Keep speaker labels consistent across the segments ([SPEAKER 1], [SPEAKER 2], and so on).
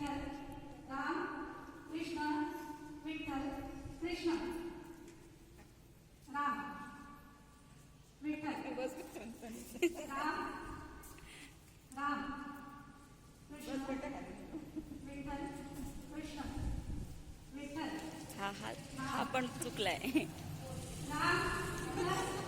[SPEAKER 1] विठ्ठल राम कृष्ण विठ्ठल कृष्ण. राम विठ्ठल. राम राम कृष्ण विठ्ठल कृष्ण विठ्ठल.
[SPEAKER 2] हा हा. हा पण चुकलाय.
[SPEAKER 1] कृष्ण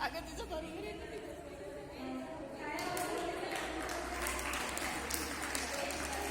[SPEAKER 2] अगं तिचं घरी